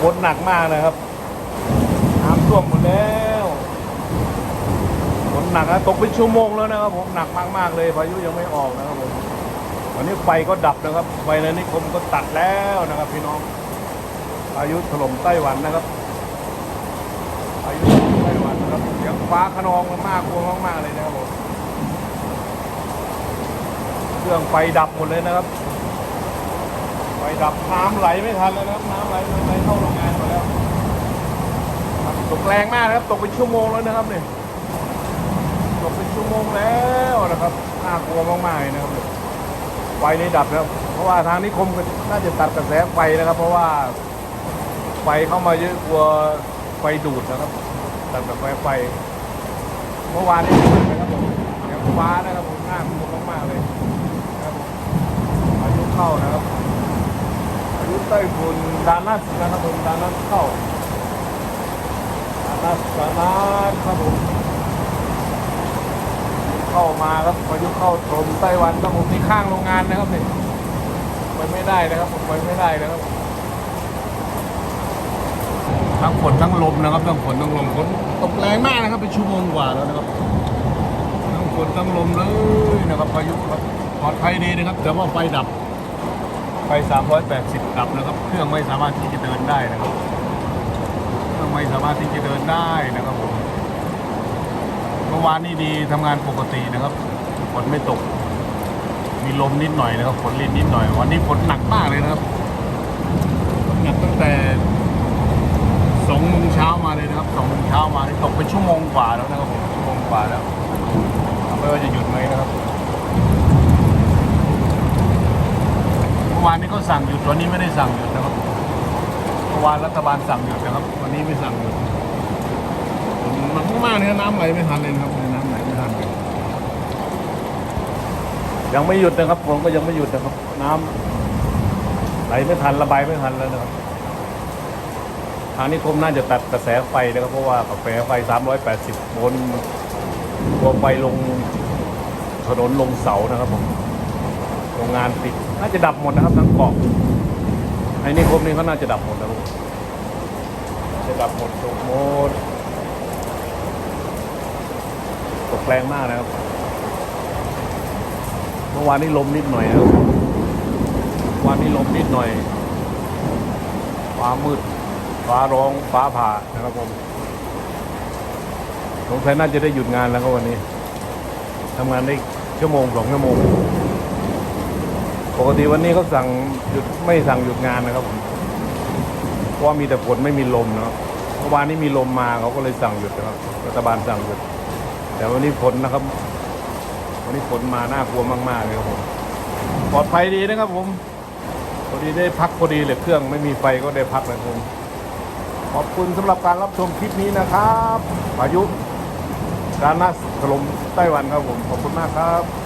ฝนหนักมากนะครับน้ำท่วมหมดแล้วฝนหนักนะตกเป็นชั่วโมงแล้วนะครับผมหนักมากๆเลยพายุยังไม่ออกนะครับผมวันนี้ไฟก็ดับนะครับไฟในนิคมก็ตัดแล้วนะครับ พี่น้องพายุถล่มไต้หวันนะครับพายุถล่มไต้หวันนะครับเสียงฟ้าขนองมากกลัวมากๆเลยนะครับผมเครื่องไฟดับหมดเลยนะครับ ไฟดับน้ำไหลไม่ทันเลยนะครับน้ำไหลไหลเข้าโรงงานหมดแล้วตกแรงมากนะครับ ตกเป็นชั่วโมงแล้วนะครับเนี่ยตกเป็นชั่วโมงแล้วนะครับน่ากลัวมากๆเลยนะครับเนี่ยไฟนี่ดับแล้วเพราะว่าทางนิคมก็น่าจะตัดกระแสไฟนะครับ เพราะว่าไฟเข้ามาเยอะกลัวไฟดูดนะครับตัดกระแสไฟ เมื่อวานนี้นะครับผมเสียงฟ้านะครับผมน่ากลัวมากๆเลยนะครับผมพายุเข้านะครับ ใต้ฝุ่นดานัสนะครับผมดานัสเข้าดานัสดานัสครับผมเข้ามาครับพายุเข้าถล่มไต้หวันครับผมที่ข้างโรงงานนะครับเนี่ยไปไม่ได้นะครับผมไปไม่ได้นะครับทั้งฝนทั้งลมนะครับทั้งฝนทั้งลมฝนตกแรงมากนะครับเป็นชั่วโมงกว่าแล้วนะครับทั้งฝนทั้งลมเลยนะครับพายุครับปลอดภัยดีนะครับ แต่ว่าไฟดับ ไฟ380ดับนะครับ เครื่องไม่สามารถที่จะเดินได้นะครับ เครื่องไม่สามารถที่จะเดินได้นะครับผม เมื่อวานนี้ดีทำงานปกตินะครับฝนไม่ตก มีลมนิดหน่อยนะครับฝนลินนิดหน่อย วันนี้ฝนหนักมากเลยนะครับหนักตั้งแต่สองโมงเช้ามาเลยนะครับสองโมงเช้ามานี่ตกเป็นชั่วโมงกว่าแล้วนะครับผมชั่วโมงกว่าแล้วไม่ว่าจะหยุดไหมนะครับ เมื่อ วานนี้ก็สั่งหยุดวันนี้ไม่ได้สั่งหยุดนะครับเมื่อวานรัฐบาลสั่งหยุดนะครับ วันนี้ไม่สั่งหยุดมันมากเนี่ยน้ำไหลไม่ทันเลยครับน้ำไหลไม่ทันเลยยังไม่หยุดนะครับผมก็ยังไม่หยุดนะครับ น้ำไหลไม่ทันระบายไม่ทันแล้วนะครับทางนิคมน่าจะตัดกระแสไฟนะครับเพราะว่ากระแสไฟ 380โวลต์ตัวไฟลงถนนลงเสานะครับผมโรงงานปิด น่าจะดับหมดนะครับทั้งเกาะไอ้นี่คมนี่เขาน่าจะดับหมดนะครับจะดับหมดตกหมดตกแรงมากนะครับ เมื่อวานนี้ลมนิดหน่อยนะครับเมื่อวานนี้ลมนิดหน่อย ฟ้ามืด ฟ้าร้อง ฟ้าผ่านะครับผมสงสัยน่าจะได้หยุดงานแล้วก็วันนี้ทำงานได้ชั่วโมงสองชั่วโมง กติวันนี้เขาสั่งหยุดไม่สั่งหยุดงานนะครับผมเพราะว่ามีแต่ฝนไม่มีลมนะครับเมื่อวานนี้มีลมมาเขาก็เลยสั่งหยุดนะครับรัฐบาลสั่งหยุด แต่วันนี้ฝนนะครับ วันนี้ฝนมาน่ากลัวมากๆเลยครับผมปลอดภัยดีนะครับผมพอดีได้พักพอดีเลยเครื่องไม่มีไฟก็ได้พักนะครับผมขอบคุณสำหรับการรับชมคลิปนี้นะครับพายุการนัสถล่มไต้หวันครับผมขอบคุณมากครับ